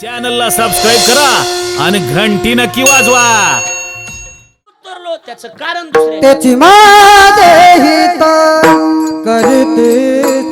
चॅनलला सबस्क्राईब करा आणि घंटी नक्की वाजवा. उतरलो त्याचं कारण दुसरे. त्याची माझे हित करते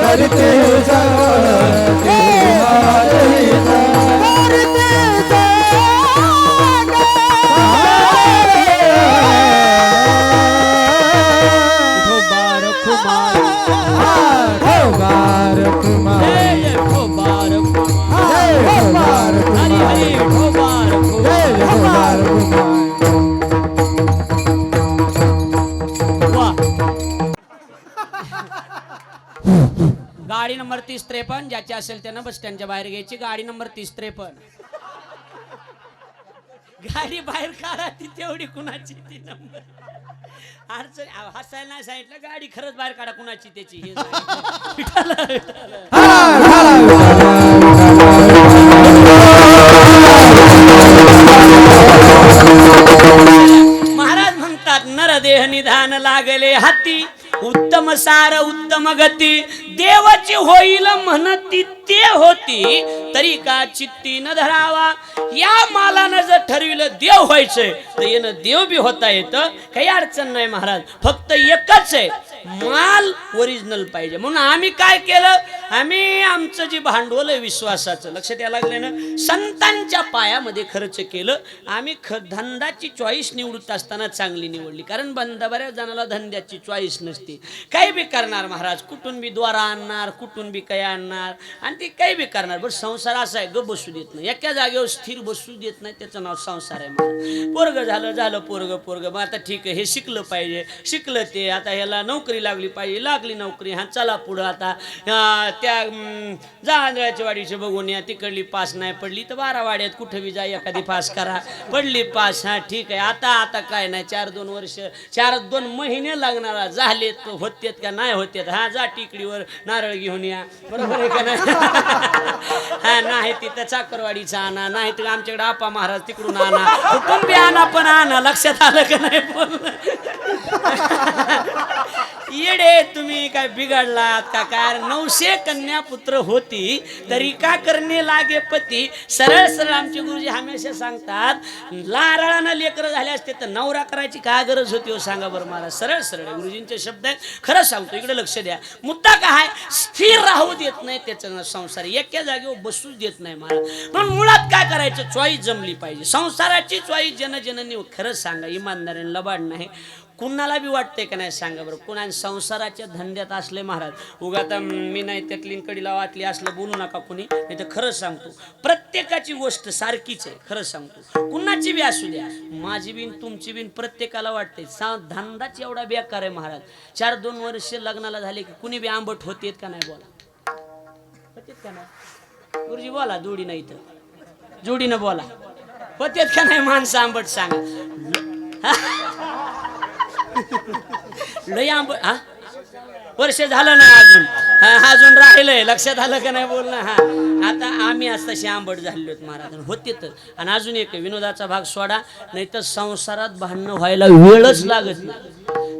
करते गाडी नंबर तीस त्रेपन्न ज्याची असेल त्यानं बस स्टँडच्या बाहेर घ्यायची गाडी नंबर तीस त्रेपन्न गाडी बाहेर काढा ती तेवढी कुणाची ती नंबर अडचण हसायला नाही सांगितलं गाडी खरंच बाहेर काढा कुणाची त्याची हे सांगितलं. विठाला, विठाला. महाराज म्हणतात नरदेह निधान लागले हाती उत्तम सार उत्तम गती. देवाची होईल म्हणती ते होती. तरी का चित्ती न धरावा? या मालानं जर ठरविलं देव व्हायचंय तर येणं देव बी होता येतं. काही अडचण नाही महाराज. फक्त एकच आहे. माल ओरिजिनल पाहिजे. म्हणून आम्ही काय केलं? आम्ही आमचं जे भांडवल आहे विश्वासाचं लक्षात यायला लागले ना? संतांच्या पायामध्ये खर्च केलं. आम्ही ख धंदाची चॉईस निवडत असताना चांगली निवडली. कारण बंद बऱ्याच जणाला धंद्याची चॉईस नसते. काही बी करणार महाराज कुठून बी द्वारा आणणार कुठून बी काही आणणार आणि ते काही बी करणार. बरं संसार असा आहे ग बसू देत नाही. एका जागेवर स्थिर बसू देत नाही त्याचं नाव संसार आहे महाराज. पोरग झालं झालं पोरग पोरग. मग आता ठीक आहे हे शिकलं पाहिजे. शिकलं ते आता ह्याला नोकरी नोकरी लागली पाहिजे लागली नोकरी. हा चला पुढं आता. त्या अं, वाडीचे बघून या तिकडली पास नाही पडली तर बारा वाड्यात कुठं बी जा एखादी पास करा. पडली पास हा ठीक आहे. आता आता काय नाही चार दोन वर्ष चार दोन महिने लागणार. झालेत होतेत का नाही होतेत? हा जा टिकडीवर नारळ घेऊन या. बरोबर आहे का नाही? हा नाही तिथं चाकरवाडीचा आणा नाही तर आमच्याकडे आपा महाराज तिकडून आणा. कुटुंबी आणा पण आणा. लक्षात आलं का नाही? बोल. येडे तुम्ही काय बिघडलात का काय? नऊशे कन्या पुत्र होती तरी का करणे लागे पती? सरळ सरळ आमचे गुरुजी हमेशा सांगतात लाराळानं लेकरं झाले असते तर नवरा करायची काय गरज होती हो? सांगा बरं मला. सरळ सरळ गुरुजींचे शब्द आहेत. खरं सांगतो इकडे लक्ष द्या. मुद्दा काय स्थिर राहू देत नाही त्याचं संसार. एका जागेवर बसूच देत नाही मला पण मुळात काय करायचं? चॉईस जमली पाहिजे. संसाराची चॉईस जनजननी खरंच सांगा इमानदारीने लबाड नाही कुणाला बी वाटतंय का नाही सांगा बरं. कुणा संसाराच्या धंद्यात असले महाराज उगा आता मी नाही त्यातली कडीला वाटली असलं बोलू नका कुणी नाही तर खरंच सांगतो प्रत्येकाची गोष्ट सारखीच आहे खरं सांगतो. कुणाची बी असू द्या माझी बिन तुमची बिन प्रत्येकाला वाटते सा धंदाच एवढा बेकार आहे महाराज. चार दोन वर्ष लग्नाला झाले की कुणी बी आंबट होतेत का नाही बोला? होतेत का नाही? गुरुजी बोला जोडी नाही तर. जोडीनं बोला. होतेत का नाही माणसं आंबट सांगा? लय आंब हा? वर्ष झालं ना अजून. हा अजून राहिलंय. लक्षात आलं का नाही बोलणं? हा. आता आम्ही आज तसे आंबट झालेलो आहेत महाराज. होते तर. आणि अजून एक विनोदाचा भाग सोडा नाही तर संसारात भांडणं व्हायला वेळच लागत नाही.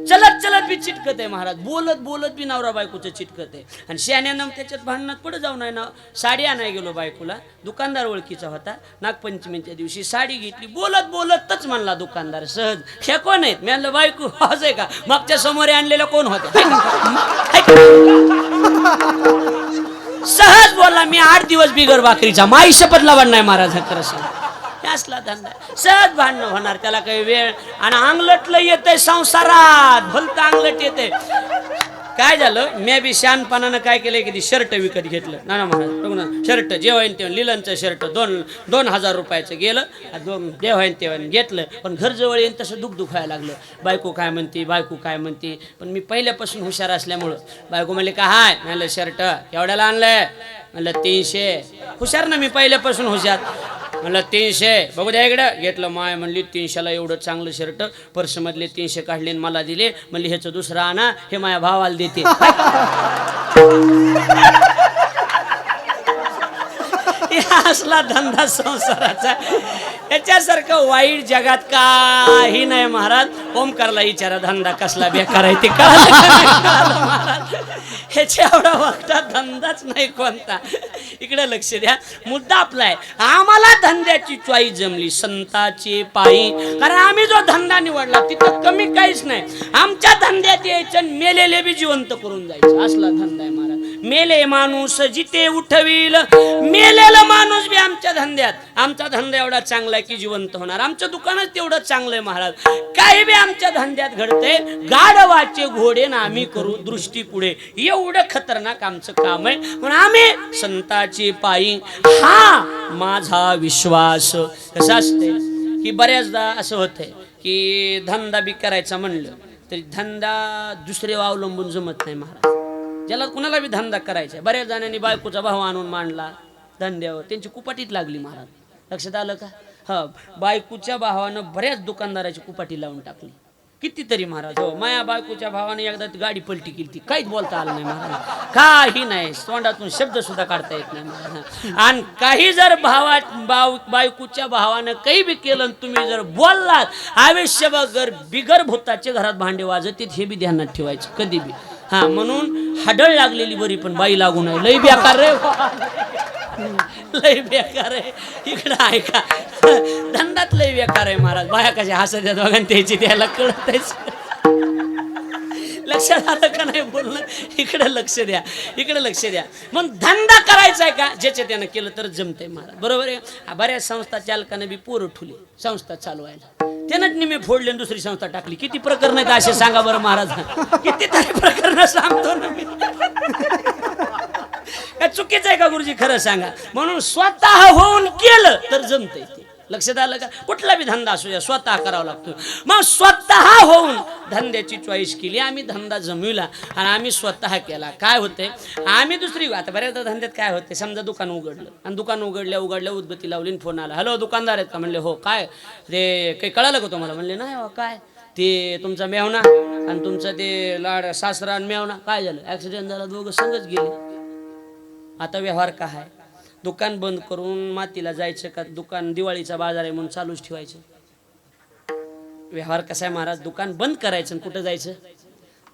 चलत चलत बी चिटकत आहे महाराज. बोलत बोलत बी नवरा बायकोचं चिटकत आहे आणि शहाण्यानं त्याच्यात भांडणात पुढे जाऊन आहे ना. साडी आणाय गेलो बायकोला. दुकानदार ओळखीचा होता. नागपंचमीच्या दिवशी साडी घेतली. बोलत बोलतच म्हणला दुकानदार सहज. हे कोण आहेत? मी म्हणलं बायको. हज आहे का? मागच्या समोर आणलेलं कोण होते? सहज बोलला मी आठ दिवस बिगर भाकरीचा माई शपथ लावणार नाही महाराज हा असला धंदा. सहज भांडणं होणार त्याला काही वेळ. आणि अंगलटलं येतंय संसारात भलतं अंगलट येते काय झालं? मी बी शानपणानं काय केलं की शर्ट विकत घेतलं. ना ना महाराज शर्ट जेव्हा तेव्हा लिलनचं शर्ट दोन दोन हजार रुपयाचं गेलं. दोन जेव्हा तेव्हा घेतलं. पण घर जवळ येईन तसं दुख दुखायला लागलं. बायको काय म्हणते? बायको काय म्हणते? पण मी पहिल्यापासून हुशार असल्यामुळं बायको म्हणले का हाय. म्हणलं शर्ट एवढ्याला आणलंय. म्हणलं तीनशे. हुशार ना मी पहिल्यापासून हुशार. म्हणलं तीनशे. बघू द्या इकडं. घेतलं माय म्हणली तीनशेला एवढं चांगलं शर्ट पर्समधले तीनशे काढले आणि मला दिले. म्हणली ह्याचं दुसरं आणा हे माझ्या भावाला देते. असला धंदा संसाराचा. याच्यासारखं वाईट जगात काही नाही महाराज. ओमकारला विचारा धंदा कसला बेकार आहे ते का महाराज. ह्याच्या एवढा मोठा धंदाच नाही कोणता. इकडे लक्ष द्या. मुद्दा आपला आहे. आम्हाला धंद्याची चॉईस जमली संताची पायी. कारण आम्ही जो धंदा निवडला तिथं कमी काहीच नाही. आमच्या धंद्यात यायचं मेलेले बी जिवंत करून जायचं. असला धंदा आहे महाराज मेले माणूस जिथे उठवील. मेलेला माणूस बी आमच्या धंद्यात. आमचा धंदा एवढा चांगला आहे की जिवंत होणार. आमचं दुकानच तेवढं चांगलं आहे महाराज. काही बी आमच्या धंद्यात घडते गाढवाचे घोडे ना आम्ही करू दृष्टी पुढे. एवढं खतरनाक आमचं काम आहे. म्हणून आम्ही संताची पायी. हा माझा विश्वास. कसा असते की बऱ्याचदा असं होतंय की धंदा बी करायचा म्हणलं तरी धंदा दुसरे अवलंबून जमत नाही महाराज. ज्याला कुणाला बी धंदा करायचा बऱ्याच जणांनी बायकोचा भाव आणून मांडला धंद्यावर. त्यांची कुपाटीत लागली महाराज. लक्षात आलं का? हा बायकोच्या भावानं बऱ्याच दुकानदाराची कुपाटी लावून टाकली. कितीतरी महाराज. हो माया बायकोच्या भावाने एकदा गाडी पलटी केली ती. काहीच बोलता आलं नाही महाराज. काही नाही. तोंडातून शब्द सुद्धा काढता येत नाही महाराज. आणि काही जर भावा भाव बायकोच्या भावानं काही बी केलं तुम्ही जर बोललात आयुष्यभर बिगर भूताचे घरात भांडे वाजत हे बी ध्यानात ठेवायचे. कधी बी. हा म्हणून हाडळ लागलेली बरी पण बाई लागू नये. लय बेकार रे. लय बेकार आहे. इकडं ऐका. धंदात लय बेकार आहे महाराज. बाया कशा हसत त्या दोघांना त्याची त्याला कळत लक्षात आलं का नाही बोलणं? इकडे लक्ष द्या. इकडे लक्ष द्या. मग धंदा करायचा आहे का? ज्याच्या त्यानं केलं तर जमतंय महाराज. बरोबर आहे? बऱ्याच संस्था चालकानं बी पोरं ठुले. संस्था चालवायला. त्यानंच निमे फोडले आणि दुसरी संस्था टाकली. किती प्रकरण आहेत असे सांगा बरं महाराज. कितीतरी प्रकरण सांगतो ना मी. चुकीचं आहे का गुरुजी? खरं सांगा. म्हणून स्वतः होऊन केलं तर जमते लक्षात आलं का? कुठला बी धंदा असू द्या स्वतः करावा लागतो मग स्वतः होऊन धंद्याची चॉईस केली आम्ही धंदा जमविला आणि आम्ही स्वतः केला. काय होते आम्ही दुसरी आता बऱ्याचदा धंद्यात काय होते समजा दुकान उघडलं. आणि दुकान उघडल्या उघडल्या उदबत्ती लावली आणि फोन आला. हॅलो दुकानदार आहेत का? म्हणले हो. काय? ते काही कळालं का तुम्हाला? म्हणले नाही हो, काय? ते तुमचा मेवना आणि तुमचं ते लाड सासरा आणि मेवना काय झालं? ॲक्सिडेंट झाला दोघं संगच गेले. आता व्यवहार काय आहे? दुकान बंद करून मातीला जायचं का? दुकान दिवाळीचा बाजार आहे म्हणून चालूच ठेवायचं. व्यवहार कसा आहे महाराज? दुकान बंद करायचं आणि कुठं जायचं?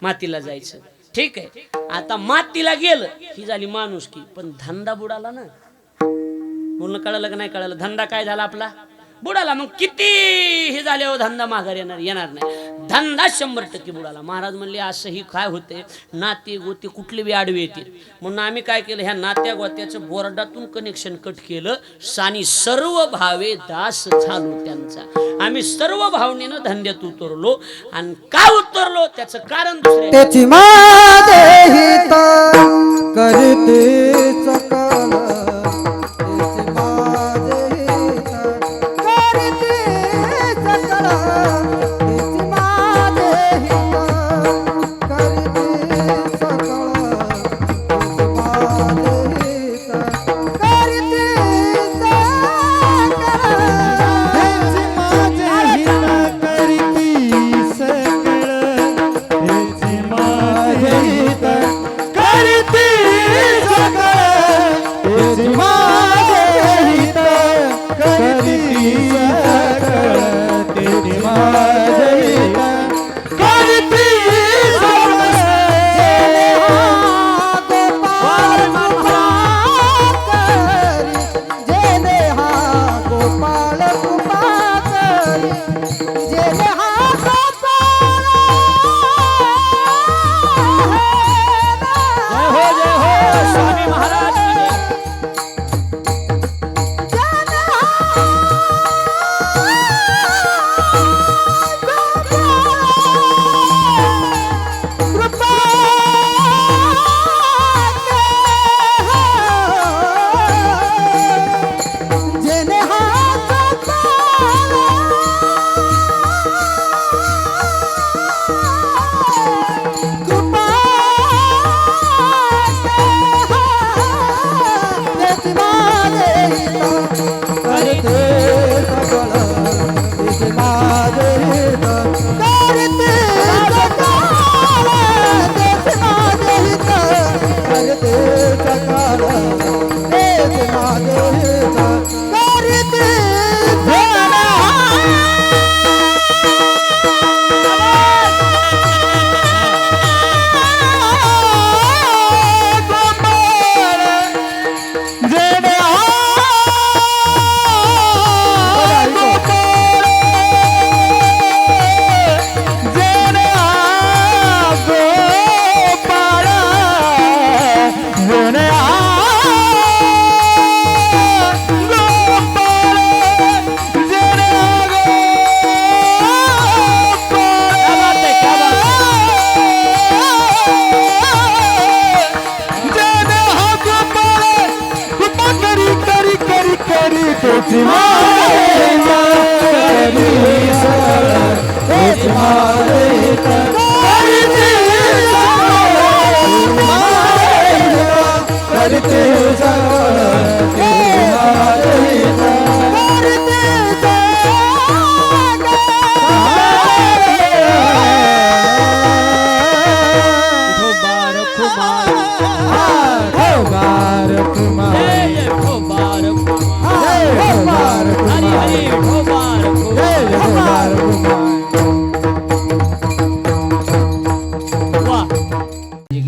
मातीला जायचं. ठीक आहे. आता मातीला गेलं ही झाली माणूस की पण धंदा बुडाला ना. पूर्ण कळालं का नाही कळालं? धंदा काय झाला आपला? बुडाला. मग किती हे झाले हो धंदा माघार येणार येणार नाही. धंदा शंभर टक्के बुडाला. महाराज म्हणले असंही काय होते नाते गोते कुठले बी आडवे येतील. म्हणून आम्ही काय केलं ह्या नात्या गोत्याचं बोर्डातून कनेक्शन कट केलं. सानी सर्व भावे दास झालो त्यांचा. आम्ही सर्व भावनेनं धंद्यात उतरलो आणि का उतरलो? त्याचं कारण दुसरे त्याची करते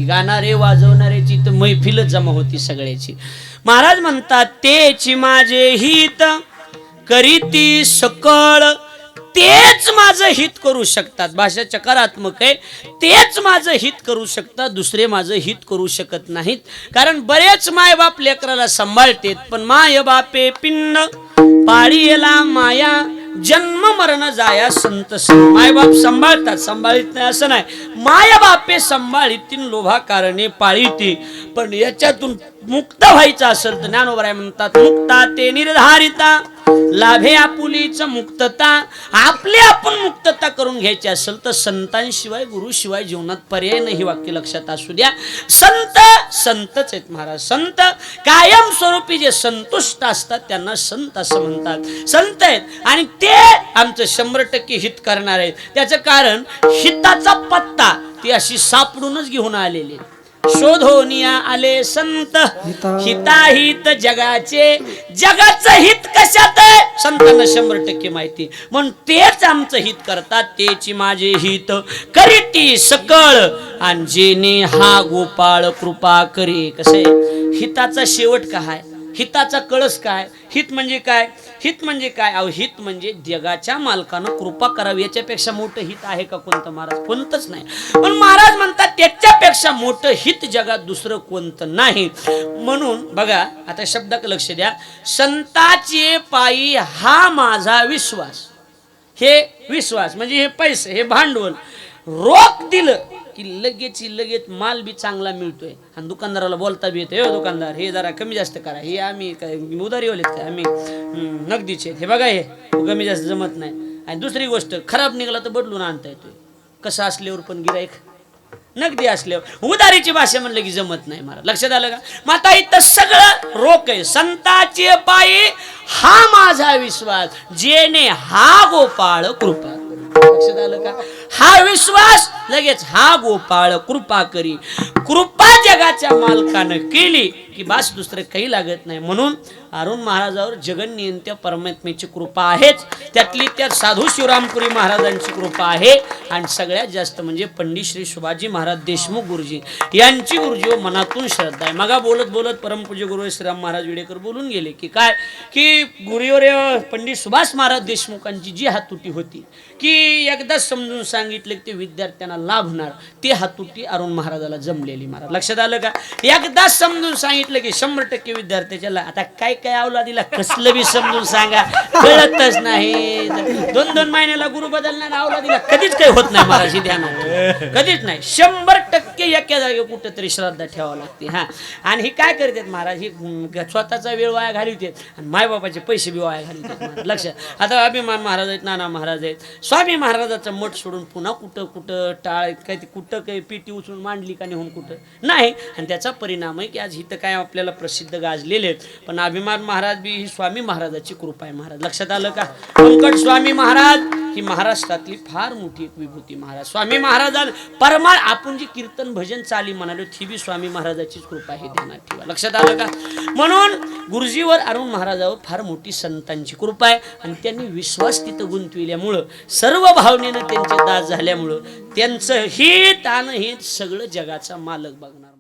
गाणारे वाजवणाऱ्याची तर मैफिलच जमा होती सगळ्याची. महाराज म्हणतात तेची माझे हित करीती सकळ तेच माझं हित करू शकतात. भाषा चकारात्मक आहे. तेच माझं हित करू शकतात दुसरे माझं हित करू शकत नाहीत. कारण बरेच मायबाप लेकराला सांभाळतेत पण माय बापे पिंड पाळीला माया जन्म मरण जाया संत मायबाप सांभाळतात सांभाळीत नाही असं नाही. माय बापे सांभाळीतीन लोभा कारणे पाळीती पण याच्यातून मुक्त व्हायचं असेल तर ज्ञानोबराय म्हणतात मुक्ता ते निर्धारिता. लाभे आपुलीच मुक्तता. आपली आपण मुक्तता करून घ्यायची असेल तर संतांशिवाय गुरुशिवाय जीवनात पर्याय नाही वाक्य लक्षात असू द्या. संत संतच आहेत महाराज. संत कायम स्वरूपी जे संतुष्ट असतात त्यांना संत असं म्हणतात. संत आहेत आणि ते आमचं शंभर टक्के हित करणार आहेत. त्याचं कारण हिताचा पत्ता ती अशी सापडूनच घेऊन आलेली आहे शोधोनिया आले संत. हिताहित जगाचे. जगाचं हित कशात संतांना शंभर टक्के माहिती. म्हणून तेच आमचं हित करतात तेची माझे हित. करीती सकळ. आणि जेने हा गोपाळ कृपा करे. कसे हिताचा शेवट काय हिताचा कळस काय? हित म्हणजे काय? हित म्हणजे काय? अहो हित म्हणजे जगाच्या मालकानं कृपा करावी याच्यापेक्षा मोठं हित आहे का कोणतं महाराज? कोणतंच नाही. पण महाराज म्हणतात त्याच्यापेक्षा मोठं हित जगात दुसरं कोणतं नाही. म्हणून बघा आता शब्दाक लक्ष द्या. संताचे पायी हा माझा विश्वास. हे विश्वास म्हणजे हे पैसे हे भांडवल. रोख दिलं. की लगेच लगेच माल बी चांगला मिळतोय. आणि दुकानदाराला बोलता बी येतं दुकानदार हे जरा कमी जास्त करा. हे आम्ही काय उधारी वालेत काय? आम्ही नगदीचे हे बघा हे कमी जास्त जमत नाही. आणि दुसरी गोष्ट खराब निघाला तर बदलून आणता येतोय. कसं असल्यावर पण गिराईक नगदी असल्यावर. उदारीची भाषा म्हणलं की जमत नाही मला. लक्षात आलं का? माता इथं सगळं रोख आहे. संताचे पायी हा माझा विश्वास. जेने हा गोपाळ कृपा. लक्षात आलं का? हा विश्वास लगेच हा गोपाळ कृपा करी. कृपा जगाच्या मालकानं केली. की बास दुसरं काही लागत नाही. म्हणून अरुण महाराजावर जगन्नियंत्य परमात्म्याची कृपा आहेच. त्यातली त्यात साधू शिवरामपुरी महाराजांची कृपा आहे. आणि सगळ्यात जास्त म्हणजे पंडित श्री शिवाजी महाराज देशमुख गुरुजी. यांची गुरुजी हो मनातून श्रद्धा आहे. मगा बोलत बोलत परमपूज्य गुरु श्रीराम महाराज विडेकर बोलून गेले की काय? की गुरुवर पंडित सुभाष महाराज देशमुखांची जी हातुटी होती की एकदा समजून सांगितले की ते विद्यार्थ्यांना होणार. ती हातुटी अरुण महाराजाला जमलेली महाराज. लक्षात आलं का? एकदा समजून सांगितलं की शंभर टक्के विद्यार्थ्याच्याला आता काय काय अवलादीला कसलं बी समजून सांगा. कळतच नाही. दोन दोन महिन्याला गुरु बदलणार अवलादीला कधीच काही होत नाही महाराज ध्यान कधीच नाही. शंभर टक्के एका जागे कुठेतरी श्रद्धा ठेवावी लागते हा. आणि हे काय करतात महाराज? ही स्वतःचा वेळ वाया घालवतात आणि मायबापाचे पैसे बी वाया घालवतात लक्षात आता अभिमान महाराज आहेत नाना महाराज आहेत. स्वामी महाराजाचा मठ सोडून पुन्हा कुठं कुठं टाळ काय कुठं काही पीटी उचलून मांडली का नेहून कुठं? नाही. आणि त्याचा परिणाम आहे की आज इथं काय आपल्याला प्रसिद्ध गाजलेले आहेत. पण अभिमान महाराज बी ही स्वामी महाराजाची कृपा आहे महाराज. लक्षात आलं का? पंकट स्वामी महाराज ही महाराष्ट्रातली फार मोठी एक विभूती महाराज. स्वामी महाराजां परमा आपण जी कीर्तन भजन चाली म्हणालो ती बी स्वामी महाराजाचीच कृपा हे ध्यानात ठेवा. लक्षात आलं का? म्हणून गुरुजीवर अरुण महाराजावर फार मोठी संतांची कृपा आहे आणि त्यांनी विश्वास तिथं गुंतविल्यामुळं सर्व भावनेनं त्यांचे दास झाल्यामुळं त्यांचं हित तान हित सगळं जगाचा मालक बघणार